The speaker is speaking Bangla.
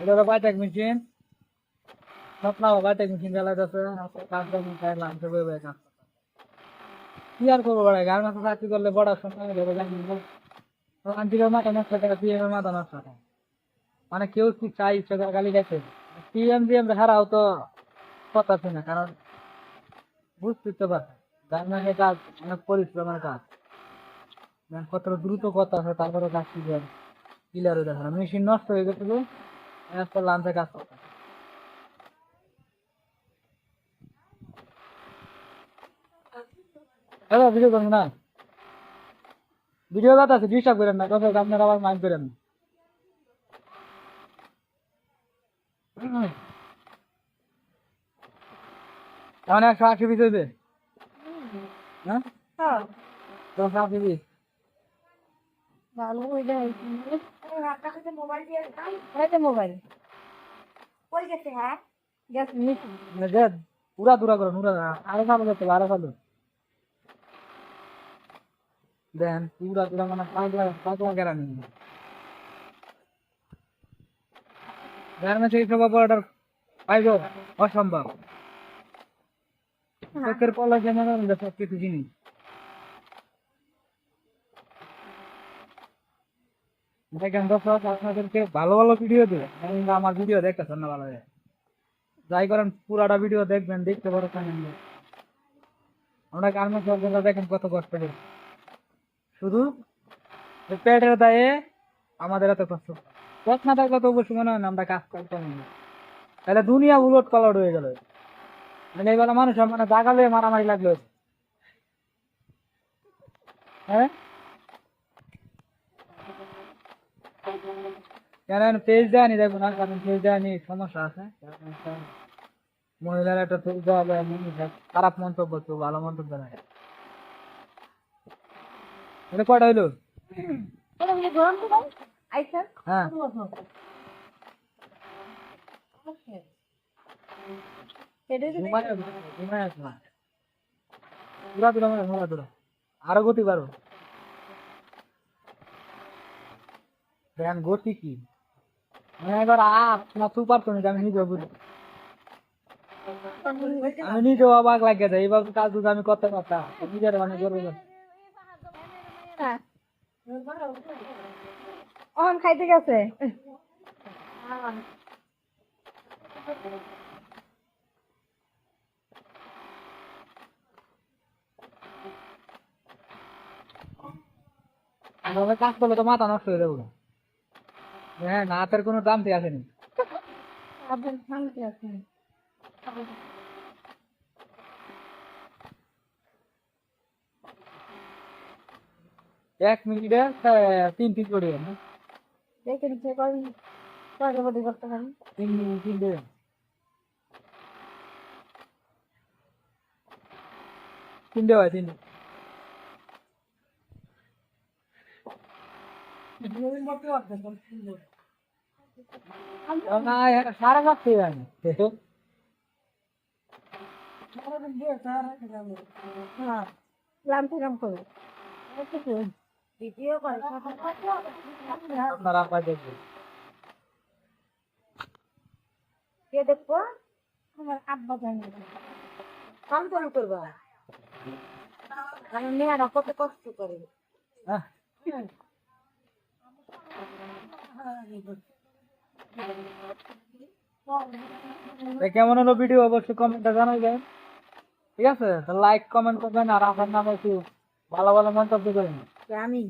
এটা হলো বাইটেক মেশিন। স্বপ্না বাইটেক মেশিন চালাইতেছে কাজ টাইম বই বই কাজ কি আর করব বড় গার্মেন্টসে চাকরি করলে বড় সময় ধরে জানি আন্টিকের মাথা নষ্ট করে, পিএম এর মাথা নষ্ট করে। মানে কেউ কি চাই ইচ্ছা করে গালি গেছে পিএম ডিএম হারাও তো কথা না কারণ বুঝতে তো পারছে। গার্মেন্টের কাজ, অনেক পরিশ্রমের কাজ। মানে কত দ্রুত কথা আছে তারপরে কাজ শিখে ক্লিয়ার হয়ে যাবে মেশিন নষ্ট হয়ে গেছে তো এরপর লাঞ্চে কাজ করতে হয়। হ্যালো ভিডিও করুন না। ভিডিও কথা আছে ডিস্টার্ব করেন না কথা আপনার আবার মাইন্ড করেন না। তাহলে একশো আশি পিস হয়েছে হ্যাঁ? হ্যাঁ। দশ আশি পিস ভালো হয়ে যায়। মোবাইল মোবাইল কই গেছে হ্যাঁ গেছে মানে যে পুরা দূরা করুন পুরা আরও ভালো করতে হবে, আরও ভালো দেন পুরা পুরা মানে পাগলা পাগলা কেরানি গার্মেন্টস এই সব অর্ডার পাইব অসম্ভব। চোখের পলা যেমন সব কিছু জিনিস। দেখেন দর্শক আপনাদেরকে ভালো ভালো ভিডিও দেবে। আমার ভিডিও দেখতেছেন না ভালো। যাই করেন, পুরাটা ভিডিও দেখবেন, দেখতে পারো আমরা গার্মেন্টস ওয়ার্কাররা দেখেন কত কষ্ট করে। শুধু পেটের দায়ে আমাদের এত কষ্ট। কষ্ট না থাকলে তো অবশ্যই মনে হয় না আমরা কাজ করতাম না। তাহলে দুনিয়া উলট পালট হয়ে গেল। মানে এবার মানুষ মানে জাগালে মারামারি লাগল। হ্যাঁ? কেন পেজ দেয়নি দেখব না কারণ পেজ দেয়নি সমস্যা আছে। মহিলার একটা পেজ দেওয়া খারাপ মন্তব্য তো ভালো মন্তব্য নাই। এটা কয়টা হইল? হ্যাঁ। দূরা দূরা আরও গতি পারো দেখেন গতি কি? মানে এবার আপ না সুপার তো আমি নিজেও বুঝি আমি নিজেও অবাক লাগে যায় এইভাবে কাজ আমি করতে পারতাম। নিজের মানে গর্ব হ্যাঁ অন খাইতে গেছে। কাজ করলে তো মাথা নষ্ট হয়ে যাব। হ্যাঁ না হাতের কোনো দাম ঠিক আসেনি। আপনার এক মিনিটে তিন পিস করে দেবেন? দেখে নিচ্ছে কয় কয়টা বডি করতে পারেন তিন তিন দেবেন তিনটে হয় তিনটে না এটা সাড়ে সাতশো জানি হ্যাঁ লামতে কাম করবে ভিডিও করে আপনারা আপনার দেখবেন কে দেখব আমার আব্বা জানি কাম করে করবা কারণ মেয়েরা কত কষ্ট করে হ্যাঁ তো কেমন হলো ভিডিও অবশ্যই কমেন্টে দেন ঠিক আছে? লাইক কমেন্ট করবেন আর আপনার নামে একটু ভালো ভালো মন্তব্য করবেন আমি